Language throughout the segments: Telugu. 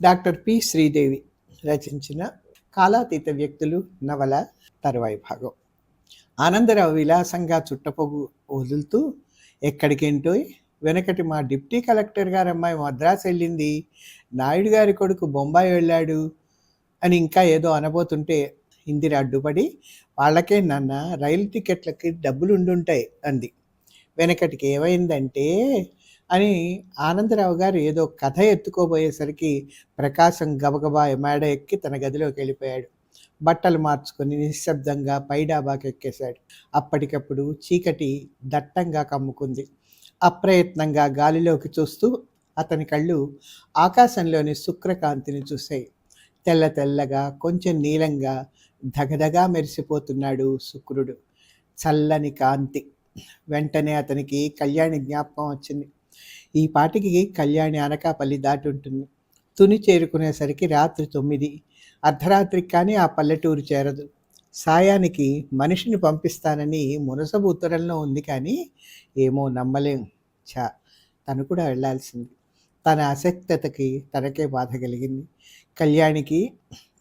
డాక్టర్ పి శ్రీదేవి రచించిన కాలాతీత వ్యక్తులు నవల తరువాయి భాగం. ఆనందరావు విలాసంగా చుట్టపొగు వదులుతూ ఎక్కడికేంటో వెనకటి మా డిప్టీ కలెక్టర్ గారు అమ్మాయి మద్రాసు వెళ్ళింది. నాయుడు గారి కొడుకు బొంబాయి వెళ్ళాడు అని ఇంకా ఏదో అనబోతుంటే ఇందిర అడ్డుపడి వాళ్ళకే నాన్న రైలు టికెట్లకి డబ్బులు ఉండుంటాయి అంది. వెనకటికి ఏమైందంటే అని ఆనందరావు గారు ఏదో కథ ఎత్తుకోబోయేసరికి ప్రకాశం గబగబా మేడ ఎక్కి తన గదిలోకి వెళ్ళిపోయాడు. బట్టలు మార్చుకొని నిశ్శబ్దంగా పైడాబాకి ఎక్కేశాడు. అప్పటికప్పుడు చీకటి దట్టంగా కమ్ముకుంది. అప్రయత్నంగా గాలిలోకి చూస్తూ అతని కళ్ళు ఆకాశంలోని శుక్రకాంతిని చూశాయి. తెల్ల తెల్లగా కొంచెం నీలంగా ధగధగా మెరిసిపోతున్నాడు శుక్రుడు. చల్లని కాంతి. వెంటనే అతనికి కళ్యాణి జ్ఞాపకం వచ్చింది. ఈ పాటికి కళ్యాణి అనకాపల్లి దాటి ఉంటుంది. తుని చేరుకునేసరికి రాత్రి తొమ్మిది. అర్ధరాత్రికి కానీ ఆ పల్లెటూరు చేరదు. సాయానికి మనిషిని పంపిస్తానని మునసబు ఉత్తరంలో ఉంది కానీ ఏమో నమ్మలేం. చా తను కూడా వెళ్ళాల్సింది. తన అసక్తతకి తనకే బాధ కలిగింది. కళ్యాణికి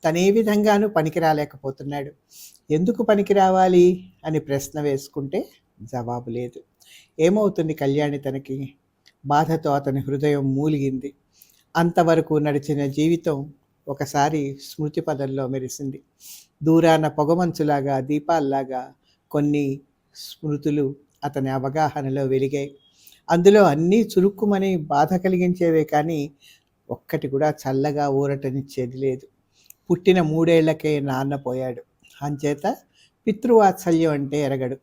తనే విధంగానూ పనికి రాలేకపోతున్నాడు ఎందుకు పనికి రావాలి అని ప్రశ్న వేసుకుంటే జవాబు లేదు. ఏమవుతుంది కళ్యాణి తనకి? బాధతో అతని హృదయం మూలిగింది. అంతవరకు నడిచిన జీవితం ఒకసారి స్మృతి పదంలో మెరిసింది. దూరాన పొగమంచులాగా దీపాల్లాగా కొన్ని స్మృతులు అతని అవగాహనలో వెలిగాయి. అందులో అన్నీ చురుక్కుమని బాధ కలిగించేవే కానీ ఒక్కటి కూడా చల్లగా ఊరటనిచ్చేది లేదు. పుట్టిన మూడేళ్ళకే నాన్న పోయాడు. అంచేత పితృవాత్సల్యం అంటే ఎరగడు.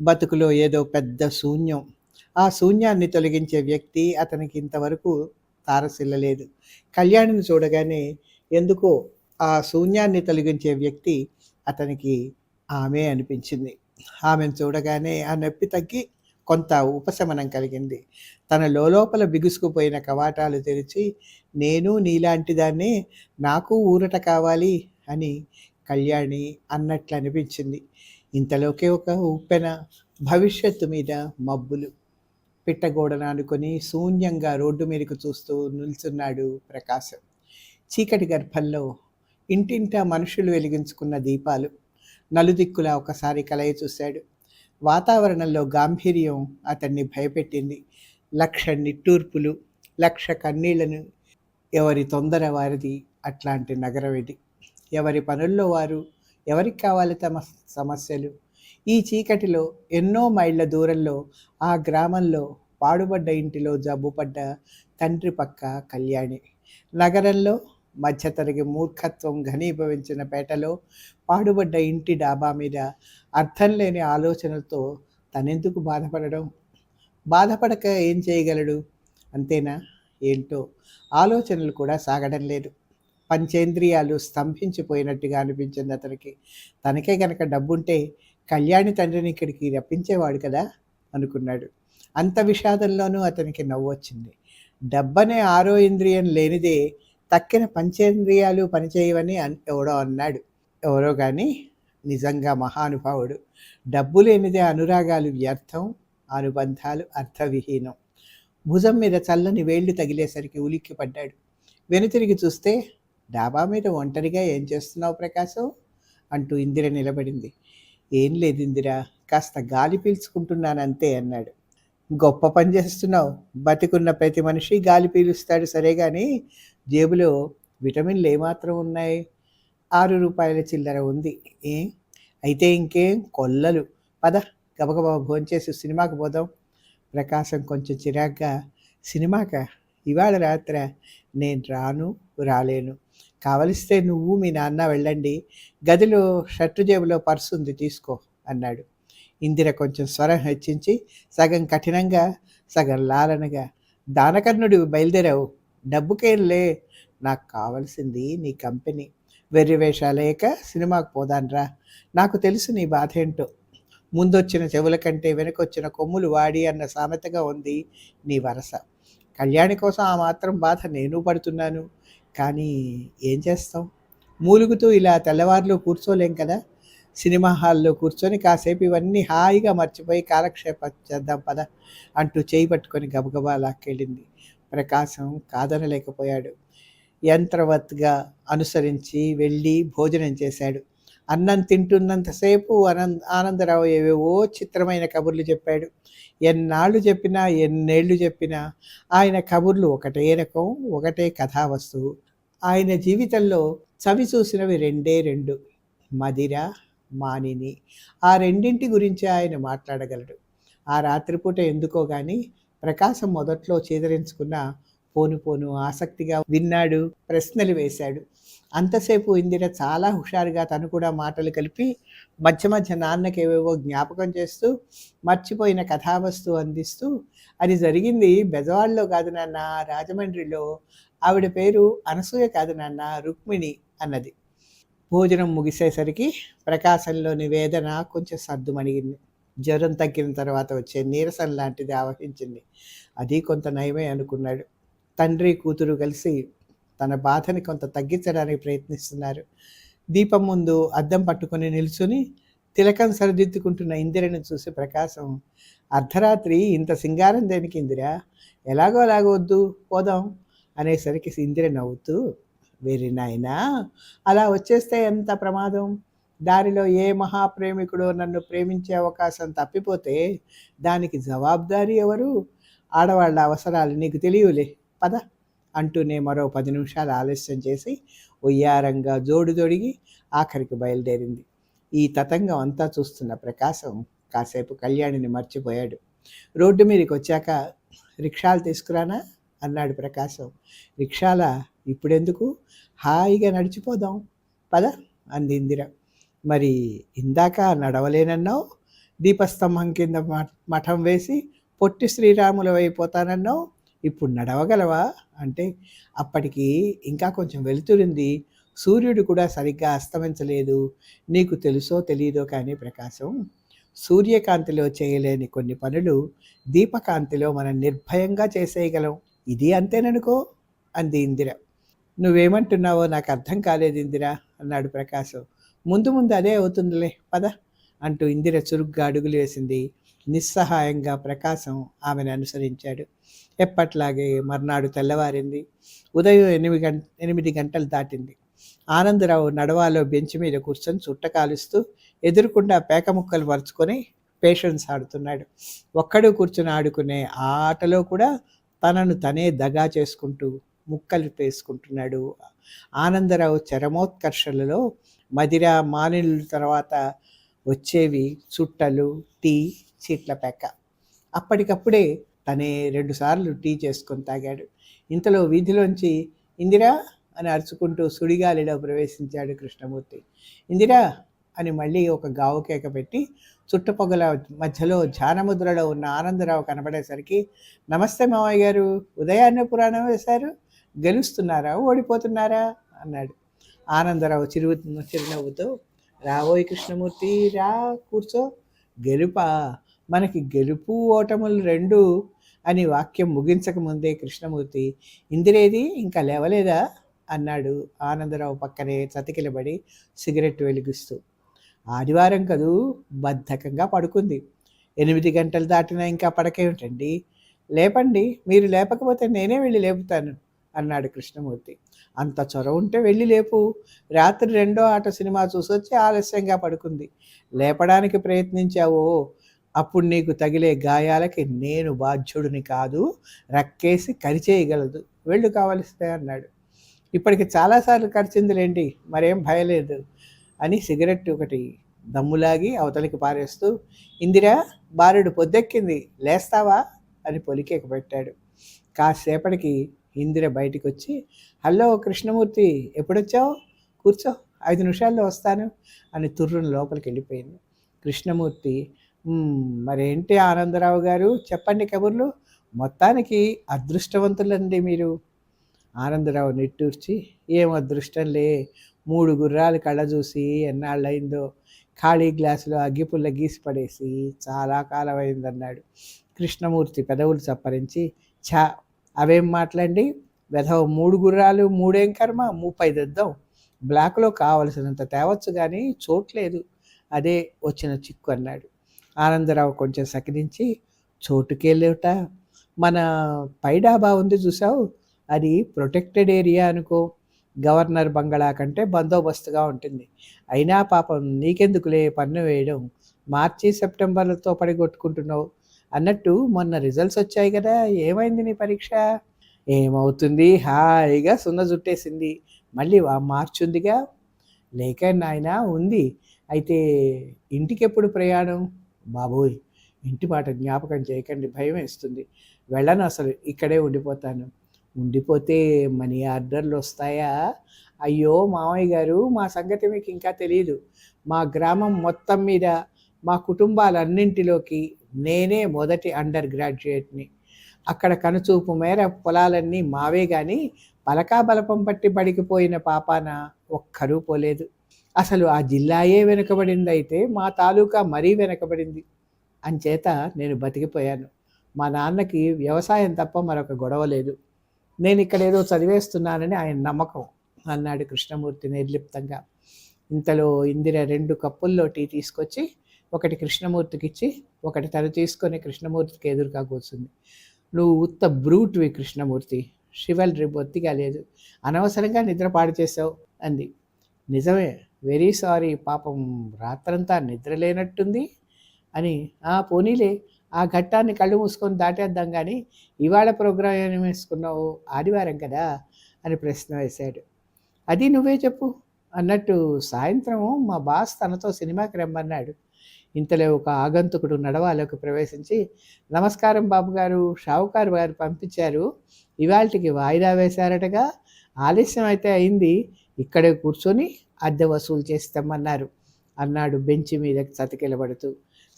బతుకులో ఏదో పెద్ద శూన్యం. ఆ శూన్యాన్ని తొలగించే వ్యక్తి అతనికి ఇంతవరకు తారసిల్లలేదు. కళ్యాణిని చూడగానే ఎందుకో ఆ శూన్యాన్ని తొలగించే వ్యక్తి అతనికి ఆమె అనిపించింది. ఆమెను చూడగానే ఆ నొప్పి తగ్గి కొంత ఉపశమనం కలిగింది. తన లోపల బిగుసుకుపోయిన కవాటాలు తెరిచి నేను నీలాంటి దాన్నే నాకు ఊరట కావాలి అని కళ్యాణి అన్నట్లు అనిపించింది ఇంతలోకే ఒక ఉప్పెన భవిష్యత్తు మీద మబ్బులు. పిట్టగోడను అనుకుని శూన్యంగా రోడ్డు మీదకు చూస్తూ నిల్చున్నాడు ప్రకాశం. చీకటి గర్భంలో ఇంటింటా మనుషులు వెలిగించుకున్న దీపాలు నలుదిక్కులా ఒకసారి కలయి చూశాడు. వాతావరణంలో గాంభీర్యం అతన్ని భయపెట్టింది. లక్ష నిట్టూర్పులు లక్ష కన్నీళ్ళను ఎవరి తొందర వారిది అట్లాంటి నగరం ఇది. ఎవరి పనుల్లో వారు ఎవరికి కావాలి తమ సమస్యలు? ఈ చీకటిలో ఎన్నో మైళ్ళ దూరంలో ఆ గ్రామంలో పాడుబడ్డ ఇంటిలో జబ్బుపడ్డ తండ్రి పక్క కళ్యాణి. నగరంలో మధ్యతరగతి మూర్ఖత్వం ఘనీభవించిన పేటలో పాడుబడ్డ ఇంటి డాబా మీద అర్థం లేని ఆలోచనలతో తనెందుకు బాధపడడం? బాధపడక ఏం చేయగలడు? అంతేనా? ఏంటో? ఆలోచనలు కూడా సాగడం లేదు. పంచేంద్రియాలు స్తంభించిపోయినట్టుగా అనిపించింది అతనికి. తనకే గనక డబ్బుంటే కళ్యాణి తండ్రిని ఇక్కడికి రప్పించేవాడు కదా అనుకున్నాడు. అంత విషాదంలోనూ అతనికి నవ్వు వచ్చింది. డబ్బనే ఆరో ఇంద్రియం లేనిదే తక్కిన పంచేంద్రియాలు పనిచేయవని ఎవడో అన్నాడు. ఎవరో కానీ నిజంగా మహానుభావుడు. డబ్బు లేనిదే అనురాగాలు వ్యర్థం అనుబంధాలు అర్థవిహీనం. భుజం మీద చల్లని వేళ్ళు తగిలేసరికి ఉలిక్కి పడ్డాడు. వెనుతిరిగి చూస్తే డాబా మీద ఒంటరిగా ఏం చేస్తున్నావు ప్రకాశం? అంటూ ఇందిర నిలబడింది. ఏం లేదు ఇందిరా కాస్త గాలి పీల్చుకుంటున్నానంతే అన్నాడు. గొప్ప పని చేస్తున్నావు. బతికున్న ప్రతి మనిషి గాలి పీలుస్తాడు సరే కానీ జేబులో విటమిన్లు ఏమాత్రం ఉన్నాయి? ఆరు రూపాయల చిల్లర ఉంది. ఏ? అయితే ఇంకేం? కొల్లలు. పద గబగబా భోంచేసి సినిమాకి పోదాం. ప్రకాశం కొంచెం చిరాగ్గా సినిమాక? ఇవాళ రాత్ర? నేను రాను రాలేను. కావలిస్తే నువ్వు మీ నాన్న వెళ్ళండి. గదిలో షర్టు జేబులో పర్సు ఉంది తీసుకో అన్నాడు. ఇందిర కొంచెం స్వరం హెచ్చించి సగం కఠినంగా సగం లాలనగా దానకర్ణుడు బయలుదేరావు. డబ్బుకేంలే నాకు కావలసింది నీ కంపెనీ. వెర్రి వేషాలేక సినిమాకు పోదాన్రా. నాకు తెలుసు నీ బాధ ఏంటో ముందొచ్చిన చెవుల కంటే వెనకొచ్చిన కొమ్ములు వాడి అన్న సామెతగా ఉంది నీ వరస. కళ్యాణి కోసం ఆ మాత్రం బాధ నేను పడుతున్నాను. కానీ ఏం చేస్తాం? మూలుగుతూ ఇలా తెల్లవారులో కూర్చోలేం కదా? సినిమా హాల్లో కూర్చొని కాసేపు ఇవన్నీ హాయిగా మర్చిపోయి కాలక్షేపం చేద్దాం పద అంటూ చేయి పట్టుకొని గబగబా లాక్కెళ్ళింది. ప్రకాశం కాదనలేకపోయాడు. యంత్రవత్గా అనుసరించి వెళ్ళి భోజనం చేశాడు. అన్నం తింటున్నంతసేపు అనంద ఆనందరావు ఏవేవో చిత్రమైన కబుర్లు చెప్పాడు. ఎన్నాళ్ళు చెప్పినా ఎన్నేళ్ళు చెప్పినా ఆయన కబుర్లు ఒకటే రకం ఒకటే కథావస్తువు. ఆయన జీవితంలో చవి చూసినవి రెండే రెండు. మదిర మానిని. ఆ రెండింటి గురించి ఆయన మాట్లాడగలడు. ఆ రాత్రిపూట ఎందుకో కానీ ప్రకాశం మొదట్లో చేదరించుకున్న పోను పోను ఆసక్తిగా విన్నాడు ప్రశ్నలు వేశాడు. అంతసేపు ఇందిర చాలా హుషారుగా తను కూడా మాటలు కలిపి మధ్య మధ్య నాన్నకి ఏవేవో జ్ఞాపకం చేస్తూ మర్చిపోయిన కథావస్తు అందిస్తూ అది జరిగింది బెజవాడలో కాదు నాన్న రాజమండ్రిలో. ఆవిడ పేరు అనసూయ కాదు నాన్న రుక్మిణి అన్నది. భోజనం ముగిసేసరికి ప్రకాశంలోని వేదన కొంచెం సర్దుమణిగింది. జ్వరం తగ్గిన తర్వాత వచ్చే నీరసం లాంటిది ఆవహించింది. అది కొంత నయమే అనుకున్నాడు. తండ్రి కూతురు కలిసి తన బాధని కొంత తగ్గించడానికి ప్రయత్నిస్తున్నారు. దీపం ముందు అద్దం పట్టుకొని నిల్చుని తిలకం సరిదిద్దుకుంటున్న ఇందిరని చూసి ప్రకాశం అర్ధరాత్రి ఇంత సింగారం దేనికి ఇందిరా? ఎలాగో అలాగొద్దు పోదాం అనేసరికి ఇందిర నవ్వుతూ వేరే నాయనా అలా వచ్చేస్తే ఎంత ప్రమాదం? దారిలో ఏ మహాప్రేమికుడు నన్ను ప్రేమించే అవకాశం తప్పిపోతే దానికి జవాబుదారీ ఎవరు? ఆడవాళ్ళ అవసరాలు నీకు తెలియలే పద అంటూనే మరో పది నిమిషాలు ఆలస్యం చేసి ఉయ్యారంగా జోడు తొడిగి ఆఖరికి బయలుదేరింది. ఈ తతంగం అంతా చూస్తున్న ప్రకాశం కాసేపు కళ్యాణిని మర్చిపోయాడు. రోడ్డు మీదకి వచ్చాక రిక్షాలు తీసుకురానా? అన్నాడు ప్రకాశం. రిక్షాల? ఇప్పుడెందుకు? హాయిగా నడిచిపోదాం పద అంది ఇందిర. మరి ఇందాక నడవలేనన్నావు? దీపస్తంభం కింద మఠం వేసి పొట్టి శ్రీరాములు అయిపోతానన్నావు ఇప్పుడు నడవగలవా? అంటే అప్పటికి ఇంకా కొంచెం వెలుతురింది. సూర్యుడు కూడా సరిగ్గా అస్తమించలేదు. నీకు తెలుసో తెలియదో కానీ ప్రకాశం సూర్యకాంతిలో చేయలేని కొన్ని పనులు దీపకాంతిలో మనం నిర్భయంగా చేసేయగలం. ఇది అంతేననుకో అంది ఇందిర. నువ్వేమంటున్నావో నాకు అర్థం కాలేదు ఇందిర అన్నాడు ప్రకాశం. ముందు ముందు అదే అవుతుందిలే పద అంటూ ఇందిర చురుగ్గా అడుగులు వేసింది. నిస్సహాయంగా ప్రకాశం ఆమెను అనుసరించాడు. ఎప్పట్లాగే మర్నాడు తెల్లవారింది. ఉదయం ఎనిమిది గంట ఎనిమిది గంటలు దాటింది. ఆనందరావు నడవాలో బెంచ్ మీద కూర్చొని చుట్ట కాలుస్తూ ఎదురుకుండా పేక ముక్కలు పరుచుకొని పేషెన్స్ ఆడుతున్నాడు. ఒక్కడు కూర్చొని ఆడుకునే ఆ ఆటలో కూడా తనను తనే దగా చేసుకుంటూ ముక్కలు వేసుకుంటున్నాడు ఆనందరావు చరమోత్కర్షలలో మదిర మానిల తర్వాత వచ్చేవి చుట్టలు టీ చీట్ల పెక్క అప్పటికప్పుడే తనే రెండుసార్లు టీ చేసుకొని తాగాడు. ఇంతలో వీధిలోంచి ఇందిరా అని అరుచుకుంటూ సుడిగాలిలో ప్రవేశించాడు కృష్ణమూర్తి. ఇందిరా అని మళ్ళీ ఒక గావు కేక పెట్టి చుట్టుపొగల మధ్యలో ధ్యానముద్రలో ఉన్న ఆనందరావు కనబడేసరికి నమస్తే మామయ్య గారు ఉదయాన్నే పురాణం వేశారు? గెలుస్తున్నారా? ఓడిపోతున్నారా? అన్నాడు. ఆనందరావు చిరువు చిరునవ్వుతో రావోయ్ కృష్ణమూర్తి రా కూర్చో. గెలుపా మనకి గెలుపు ఓటములు రెండు అని వాక్యం ముగించక ముందే కృష్ణమూర్తి ఇందిరేది ఇంకా లేవలేదా? అన్నాడు ఆనందరావు పక్కనే చతికిలబడి సిగరెట్ వెలిగిస్తూ. ఆదివారం కదూ బద్ధకంగా పడుకుంది. ఎనిమిది గంటలు దాటినా ఇంకా పడకేమిటండి? లేపండి మీరు లేపకపోతే నేనే వెళ్ళి లేపుతాను అన్నాడు కృష్ణమూర్తి. అంత చొరవ ఉంటే వెళ్ళి లేపు. రాత్రి రెండో ఆట సినిమా చూసొచ్చి ఆలస్యంగా పడుకుంది. లేపడానికి ప్రయత్నించావో అప్పుడు నీకు తగిలే గాయాలకి నేను బాధ్యుడిని కాదు రక్కేసి కరిచేయగలదు. వెళ్ళు కావలిస్తే అన్నాడు. ఇప్పటికి చాలాసార్లు కరిచిందిలేండి మరేం భయలేదు అని సిగరెట్ ఒకటి దమ్ములాగి అవతలికి పారేస్తూ ఇందిరా బారుడు పొద్దెక్కింది లేస్తావా? అని పొలికేక పెట్టాడు. కాసేపటికి ఇందిర బయటికి వచ్చి హలో కృష్ణమూర్తి ఎప్పుడొచ్చావు? కూర్చో ఐదు నిమిషాల్లో వస్తాను అని తుర్రుని లోపలికి వెళ్ళిపోయింది కృష్ణమూర్తి మరేంటి ఆనందరావు గారు? చెప్పండి కబుర్లు. మొత్తానికి అదృష్టవంతులండి మీరు. ఆనందరావు నిట్టూర్చి ఏం అదృష్టంలే మూడు గుర్రాలు కళ్ళ చూసి ఎన్నాళ్ళయిందో? ఖాళీ గ్లాసులో అగ్గిపుల్ల గీసి పడేసి చాలా కాలం అయిందన్నాడు కృష్ణమూర్తి పెదవులు చప్పరించి ఛా అవేం మాట్లాడి? వెధవ మూడు గుర్రాలు మూడేం కర్మ? ముప్పై దిద్దాం. బ్లాక్లో కావలసినంత తేవచ్చు కానీ చోట్లేదు అదే వచ్చిన చిక్కు అన్నాడు. ఆనందరావు కొంచెం సకిరించి చోటుకెళ్ళేట మన పై డాబా ఉంది చూసావు అది ప్రొటెక్టెడ్ ఏరియా అనుకో. గవర్నర్ బంగళా కంటే బందోబస్తుగా ఉంటుంది. అయినా పాపం నీకెందుకులే పన్ను వేయడం? మార్చి సెప్టెంబర్లతో పడిగొట్టుకుంటున్నావు. అన్నట్టు మొన్న రిజల్ట్స్ వచ్చాయి కదా ఏమైంది నీ పరీక్ష? ఏమవుతుంది? హాయిగా సున్న జుట్టేసింది. మళ్ళీ వా- మార్చి ఉందిగా? లేక నాయన ఉంది. అయితే ఇంటికి ఎప్పుడు ప్రయాణం? బాబోయ్ ఇంటి పాట జ్ఞాపకం చేయకండి భయం వేస్తుంది. వెళ్ళను అసలు ఇక్కడే ఉండిపోతాను. ఉండిపోతే మనీ ఆర్డర్లు వస్తాయా? అయ్యో మామయ్య గారు మా సంగతి మీకు ఇంకా తెలియదు మా గ్రామం మొత్తం మీద మా కుటుంబాలన్నింటిలోకి నేనే మొదటి అండర్ గ్రాడ్యుయేట్ని. అక్కడ కనుచూపు మేర పొలాలన్నీ మావే కానీ పలకా బలపం పట్టి బడికిపోయిన పాపాన ఒక్కరూ పోలేదు. అసలు ఆ జిల్లాయే వెనుకబడింది అయితే మా తాలూకా మరీ వెనుకబడింది. అంచేత నేను బతికిపోయాను. మా నాన్నకి వ్యవసాయం తప్ప మరొక గొడవ లేదు. నేను ఇక్కడ ఏదో చదివేస్తున్నానని ఆయన నమ్మకం అన్నాడు కృష్ణమూర్తి నిర్లిప్తంగా. ఇంతలో ఇందిర రెండు కప్పుల్లో టీ తీసుకొచ్చి ఒకటి కృష్ణమూర్తికి ఇచ్చి ఒకటి తను తీసుకొని కృష్ణమూర్తికి ఎదురుగా కూర్చుంది. నువ్వు ఉత్త బ్రూట్వి కృష్ణమూర్తి. శివల్రి బొత్తిగా లేదు. అనవసరంగా నిద్ర పాడు చేసావు అంది. నిజమే. వెరీ సారీ పాపం రాత్రంతా నిద్ర లేనట్టుంది అని ఆ పోనీలే ఆ ఘట్టాన్ని కళ్ళు మూసుకొని దాటేద్దాం కానీ ఇవాళ ప్రోగ్రాం ఏమి వేసుకున్నావు ఆదివారం కదా? అని ప్రశ్న వేశాడు. అది నువ్వే చెప్పు అన్నట్టు సాయంత్రం మా బాస్ తనతో సినిమాకి రమ్మన్నాడు. ఇంతలో ఒక ఆగంతుకుడు నడవాలోకి ప్రవేశించి నమస్కారం బాబు గారు షావుకారు గారు పంపించారు. ఇవాళకి వాయిదా వేశారటగా. ఆలస్యం అయితే అయింది. ఇక్కడే కూర్చొని అద్దె వసూలు చేస్తామన్నారు. అన్నాడు బెంచి మీద చతికిలబడుతూ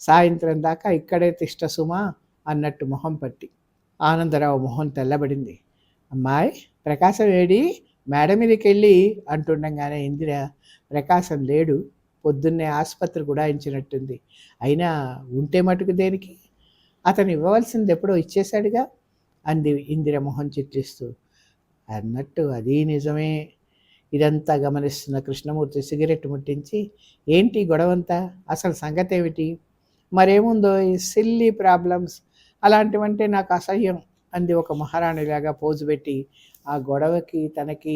సాయంత్రం దాకా ఇక్కడే తిష్ట సుమా అన్నట్టు మొహం పట్టి. ఆనందరావు మొహం తెల్లబడింది. అమ్మాయి ప్రకాశం ఏడి? మేడ మీదకి వెళ్ళి అంటుండగానే ఇందిర ప్రకాశం లేడు. పొద్దున్నే ఆసుపత్రి కూడా ఇచ్చినట్టుంది అయినా ఉంటే మటుకు దేనికి? అతను ఇవ్వవలసింది ఎప్పుడో ఇచ్చేశాడుగా? అంది ఇందిర మొహం చిట్లిస్తూ. అన్నట్టు అది నిజమే. ఇదంతా గమనిస్తున్న కృష్ణమూర్తి సిగరెట్ ముట్టించి ఏంటి గొడవంతా? అసలు సంగతి ఏమిటి మరేముందో ఈ సిల్లీ ప్రాబ్లమ్స్? అలాంటివంటే నాకు అసహ్యం అంది ఒక మహారాణిలాగా పోజు పెట్టి ఆ గొడవకి తనకి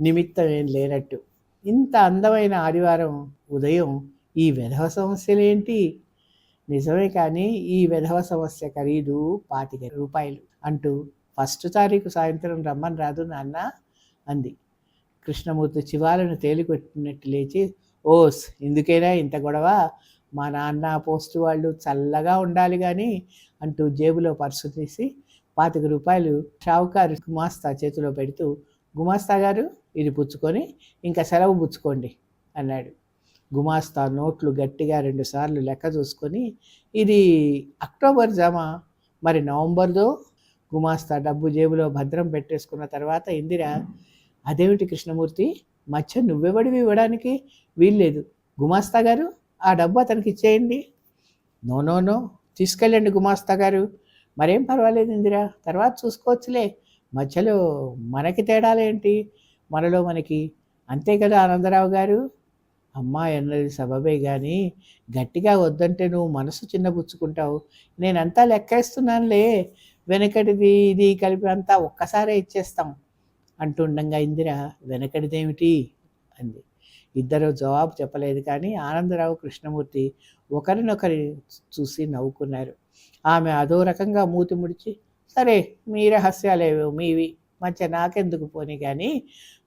నిమిత్తం ఏం లేనట్టు. ఇంత అందమైన ఆదివారం ఉదయం ఈ విధవ సమస్యలేంటి? నిజమే కానీ ఈ విధవ సమస్య ఖరీదు పాతిక రూపాయలు అంటూ ఫస్ట్ తారీఖు సాయంత్రం రమ్మని రాదు నాన్న అంది. కృష్ణమూర్తి చివాలను తేలికొట్టినట్టు లేచి ఓస్ ఇందుకైనా ఇంత గొడవ? మా నాన్న పోస్ట్ వాళ్ళు చల్లగా ఉండాలి కానీ అంటూ జేబులో పర్సు తీసి పాతిక రూపాయలు షావుకారు గుమాస్తా చేతిలో పెడుతూ గుమాస్తా గారు ఇది పుచ్చుకొని ఇంకా సెలవు పుచ్చుకోండి అన్నాడు. గుమాస్తా నోట్లు గట్టిగా రెండుసార్లు లెక్క చూసుకొని ఇది అక్టోబర్ జమ? మరి నవంబర్దో? గుమాస్తా డబ్బు జేబులో భద్రం పెట్టేసుకున్న తర్వాత ఇందిర అదేమిటి కృష్ణమూర్తి? మధ్య నువ్వెవడివి ఇవ్వడానికి? వీల్లేదు. గుమాస్తా గారు ఆ డబ్బు అతనికి ఇచ్చేయండి. No no no. తీసుకెళ్ళండి గుమాస్తా గారు. మరేం పర్వాలేదు ఇందిరా. తర్వాత చూసుకోవచ్చులే. మధ్యలో మనకి తేడాలేంటి మనలో మనకి. అంతే కదా ఆనందరావు గారు? అమ్మాయి అన్నది సబబే కానీ గట్టిగా వద్దంటే నువ్వు మనసు చిన్నపుచ్చుకుంటావు నేనంతా లెక్కేస్తున్నానులే. వెనకటిది ఇది కలిపి అంతా ఒక్కసారే ఇచ్చేస్తాం. అంటుండగా ఇందిర వెనకడిదేమిటి? అంది. ఇద్దరు జవాబు చెప్పలేదు కానీ ఆనందరావు కృష్ణమూర్తి ఒకరినొకరి చూసి నవ్వుకున్నారు. ఆమె అదో రకంగా మూతి ముడిచి సరే మీ రహస్యాలేవో మీవి. మంచిగా నాకెందుకు పోనీ కానీ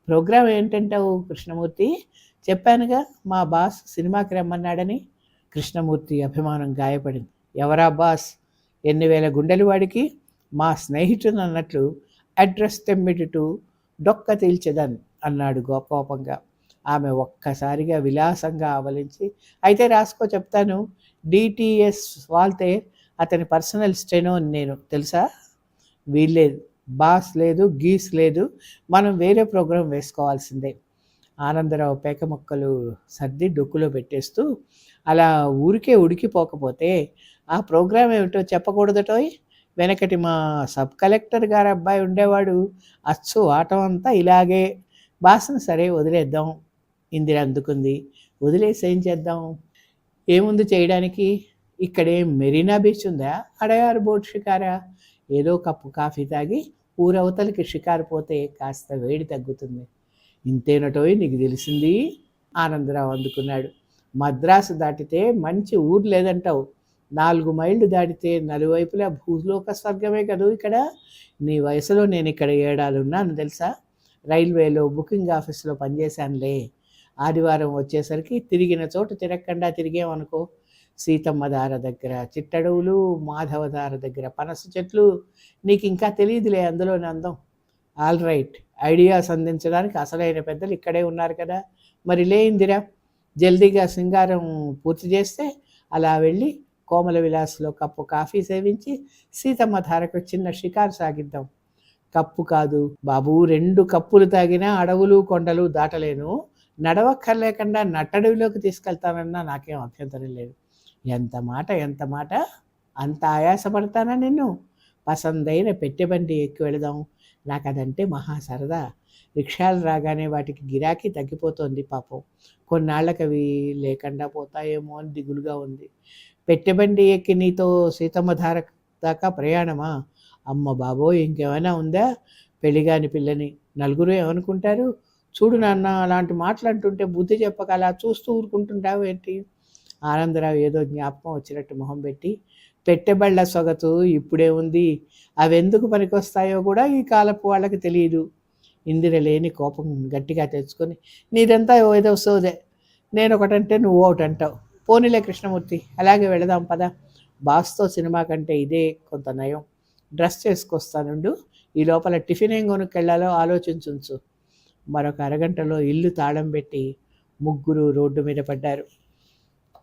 ప్రోగ్రాం ఏంటంటావు కృష్ణమూర్తి? చెప్పానుగా మా బాస్ సినిమాకి రమ్మన్నాడని. కృష్ణమూర్తి అభిమానం గాయపడింది. ఎవరా బాస్? ఎన్ని వేల గుండెలు వాడికి? మా స్నేహితుడు అన్నట్లు అడ్రస్ తెమ్మిటిటు డొక్క తీల్చదన్ అన్నాడు గోకోపంగా. ఆమె ఒక్కసారిగా విలాసంగా ఆవలించి అయితే రాసుకో చెప్తాను. డిటిఎస్ వాల్తే అతని పర్సనల్ స్టెనో నేను. తెలుసా? వీల్లేదు. బాస్ లేదు గీస్ లేదు. మనం వేరే ప్రోగ్రాం వేసుకోవాల్సిందే. ఆనందరావు పేక మొక్కలు సర్ది డొక్కులో పెట్టేస్తూ అలా ఊరికే ఉడికిపోకపోతే ఆ ప్రోగ్రాం ఏమిటో చెప్పకూడదటోయ్ వెనకటి మా సబ్ కలెక్టర్ గారు అబ్బాయి ఉండేవాడు. అచ్చు ఆటం అంతా ఇలాగే. బాసను సరే వదిలేద్దాం. ఇందిర అందుకుంది. వదిలేసి ఏం చేద్దాం? ఏముంది చేయడానికి? ఇక్కడే మెరీనా బీచ్ ఉందా? అడయారు బోట్ షికారా. ఏదో కప్పు కాఫీ తాగి ఊరవతలకి షికారు పోతే కాస్త వేడి తగ్గుతుంది. ఇంతేనటోయ్ నీకు తెలిసింది? ఆనందరావు అందుకున్నాడు. మద్రాసు దాటితే మంచి ఊరు లేదంటావు. నాలుగు మైళ్ళు దాటితే నలువైపులా భూలోక స్వర్గమే కదూ ఇక్కడ? నీ వయసులో నేను ఇక్కడ ఏడాలున్నాను తెలుసా? రైల్వేలో బుకింగ్ ఆఫీస్లో పనిచేశానులే. ఆదివారం వచ్చేసరికి తిరిగిన చోటు తిరగకుండా తిరిగామనుకో. సీతమ్మ దార దగ్గర చిట్టడవులు మాధవదార దగ్గర పనస చెట్లు నీకు ఇంకా తెలియదులే అందులోని అందం ఆల్ రైట్ ఐడియాస్ అందించడానికి అసలైన పెద్దలు ఇక్కడే ఉన్నారు కదా. మరి లేయిందిరా జల్దీగా సింగారం పూర్తి చేస్తే అలా వెళ్ళి కోమల విలాస్లో కప్పు కాఫీ సేవించి సీతమ్మ ధారకు చిన్న షికారు సాగిద్దాం. కప్పు కాదు బాబు రెండు కప్పులు తాగినా అడవులు కొండలు దాటలేను. నడవక్కర్లేకుండా నట్టడవిలోకి తీసుకెళ్తానన్నా నాకేం అభ్యంతరం లేదు. ఎంత మాట ఎంత మాట? అంత ఆయాసపడతానా నిన్ను? పసందైన పెట్టెబండి ఎక్కి వెళదాం. నాకు అదంటే మహా సరదా. రిక్షాలు రాగానే వాటికి గిరాకీ తగ్గిపోతుంది పాపం. కొన్నాళ్ళకి అవి లేకుండా పోతాయేమో అని దిగులుగా ఉంది. పెట్టెబండి ఎక్కి నీతో సీతమ్మ ధార దాకా ప్రయాణమా? అమ్మ బాబో ఇంకేమైనా ఉందా? పెళ్ళిగాని పిల్లని నలుగురు ఏమనుకుంటారు? చూడు నాన్న అలాంటి మాటలంటుంటే బుద్ధి చెప్పక అలా చూస్తూ ఊరుకుంటుంటావు ఏంటి? ఆనందరావు ఏదో జ్ఞాపకం వచ్చినట్టు మొహం పెట్టి పెట్టెబళ్ళ సొగతు ఇప్పుడే ఉంది అవి ఎందుకు పనికొస్తాయో కూడా ఈ కాలపు వాళ్ళకి తెలియదు. ఇందిర లేని కోపం గట్టిగా తెచ్చుకొని నీదంతా ఏదో సోదే నేను ఒకటంటే నువ్వు ఒకటి అంటావు పోనీలే కృష్ణమూర్తి అలాగే వెళదాం పద. బాస్తో సినిమా కంటే ఇదే కొంత నయం. డ్రెస్ చేసుకొస్తానుండు ఈ లోపల టిఫిన్ ఏం కొనుక్కెళ్ళాలో ఆలోచించుంచు. మరొక అరగంటలో ఇల్లు తాళం పెట్టి ముగ్గురు రోడ్డు మీద పడ్డారు.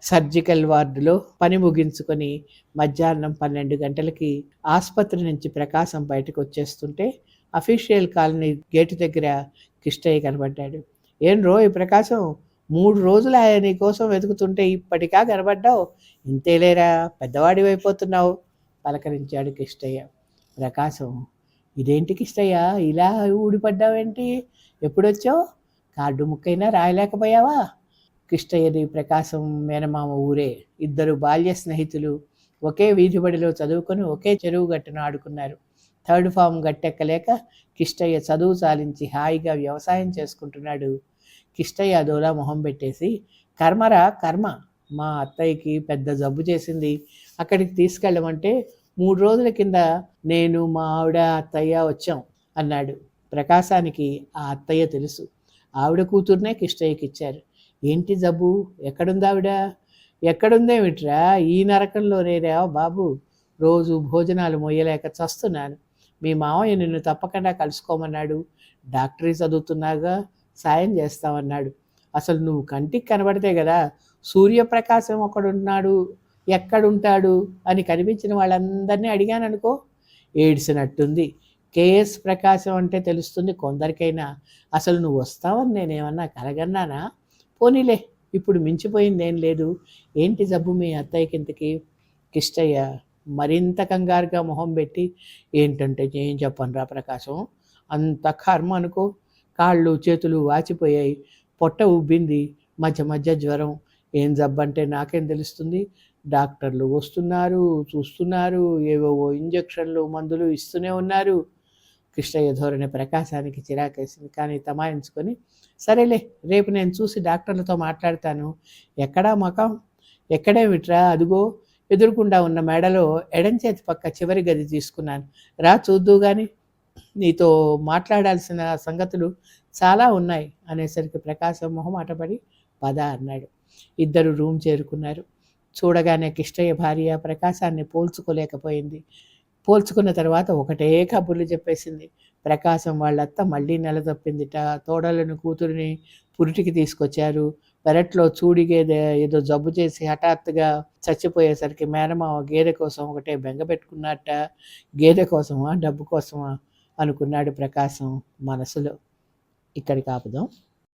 సర్జికల్ వార్డులో పని ముగించుకొని మధ్యాహ్నం పన్నెండు గంటలకి ఆసుపత్రి నుంచి ప్రకాశం బయటకు వచ్చేస్తుంటే అఫీషియల్ కాలనీ గేటు దగ్గర కిష్టయ్య కనబడ్డాడు. ఏం రో ఈ ప్రకాశం? మూడు రోజులు ఆయన నీ కోసం వెతుకుతుంటే ఇప్పటికా కనబడ్డావు. ఇంతేలేరా పెద్దవాడి అయిపోతున్నావు పలకరించాడు కిష్టయ్య. ప్రకాశం ఇదేంటి కిష్టయ్య ఇలా ఊడిపడ్డావేంటి? ఎప్పుడొచ్చావు? కార్డు ముక్కైనా రాయలేకపోయావా? కిష్టయ్యది ప్రకాశం మేనమామ ఊరే. ఇద్దరు బాల్య స్నేహితులు ఒకే వీధి బడిలో చదువుకొని ఒకే చెరువు గట్టును ఆడుకున్నారు. థర్డ్ ఫామ్ గట్టెక్కలేక కిష్టయ్య చదువు చాలించి హాయిగా వ్యవసాయం చేసుకుంటున్నాడు. కిష్టయ్య అదోలా మొహం పెట్టేసి కర్మరా కర్మ మా అత్తయ్యకి పెద్ద జబ్బు చేసింది. అక్కడికి తీసుకెళ్ళమంటే మూడు రోజుల కింద నేను మా ఆవిడ అత్తయ్య వచ్చాం అన్నాడు. ప్రకాశానికి ఆ అత్తయ్య తెలుసు. ఆవిడ కూతుర్నే కిష్టయ్యకి ఇచ్చారు. ఏంటి జబ్బు? ఎక్కడుంది ఆవిడ? ఎక్కడుందేమిట్రా? ఈ నరకంలోనేరా బాబు? రోజు భోజనాలు మొయ్యలేక చస్తున్నాను. మీ మావయ్య నిన్ను తప్పకుండా కలుసుకోమన్నాడు. డాక్టరీ చదువుతున్నాగా? సాయం చేస్తామన్నాడు అసలు నువ్వు కంటికి కనబడితే కదా సూర్యప్రకాశం ఒకడున్నాడు ఎక్కడుంటాడు అని కనిపించిన వాళ్ళందరినీ అడిగాను అనుకో ఏడ్చినట్టుంది. కేఎస్ ప్రకాశం అంటే తెలుస్తుంది కొందరికైనా. అసలు నువ్వు వస్తావని నేనేమన్నా కలగన్నానా పోనీలే ఇప్పుడు మించిపోయిందేం లేదు. ఏంటి జబ్బు మీ అత్తయ్యకి ఇంతకి కిష్టయ్య మరింత కంగారుగా మొహం పెట్టి ఏంటంటే ఏం చెప్పను రా ప్రకాశం? అంత కర్మ అనుకో. కాళ్ళు చేతులు వాచిపోయాయి పొట్ట ఉబ్బింది. మధ్య మధ్య జ్వరం. ఏం జబ్బంటే నాకేం తెలుస్తుంది? డాక్టర్లు వస్తున్నారు చూస్తున్నారు. ఏవేవో ఇంజక్షన్లు మందులు ఇస్తూనే ఉన్నారు. కృష్ణయ్య ధోరణి ప్రకాశానికి చిరాకేసింది. కానీ తమాయించుకొని సరేలే రేపు నేను చూసి డాక్టర్లతో మాట్లాడతాను. ఎక్కడా మకం? ఎక్కడే విట్రా అదిగో ఎదురుకుండా ఉన్న మెడలో ఎడంచేతి పక్క చివరి గది తీసుకున్నాను. రా చూద్దు కానీ నీతో మాట్లాడాల్సిన సంగతులు చాలా ఉన్నాయి అనేసరికి ప్రకాశం మొహమాటపడి పద అన్నాడు. ఇద్దరు రూమ్ చేరుకున్నారు. చూడగానే కిష్టయ్య భార్య ప్రకాశాన్ని పోల్చుకోలేకపోయింది. పోల్చుకున్న తర్వాత ఒకటే కబుర్లు చెప్పేసింది. ప్రకాశం వాళ్ళత్త మళ్ళీ నెల తప్పిందిట తోడలను కూతురిని పురిటికి తీసుకొచ్చారు. పెరట్లో చూడిగేదే ఏదో జబ్బు చేసి హఠాత్తుగా చచ్చిపోయేసరికి మేనమావ గేదె కోసం ఒకటే బెంగ పెట్టుకున్నట్ట. గేదె కోసమా? డబ్బు కోసమా? అనుకున్నాడు ప్రకాశం మనసులో. ఇక్కడికి ఆపుదాం.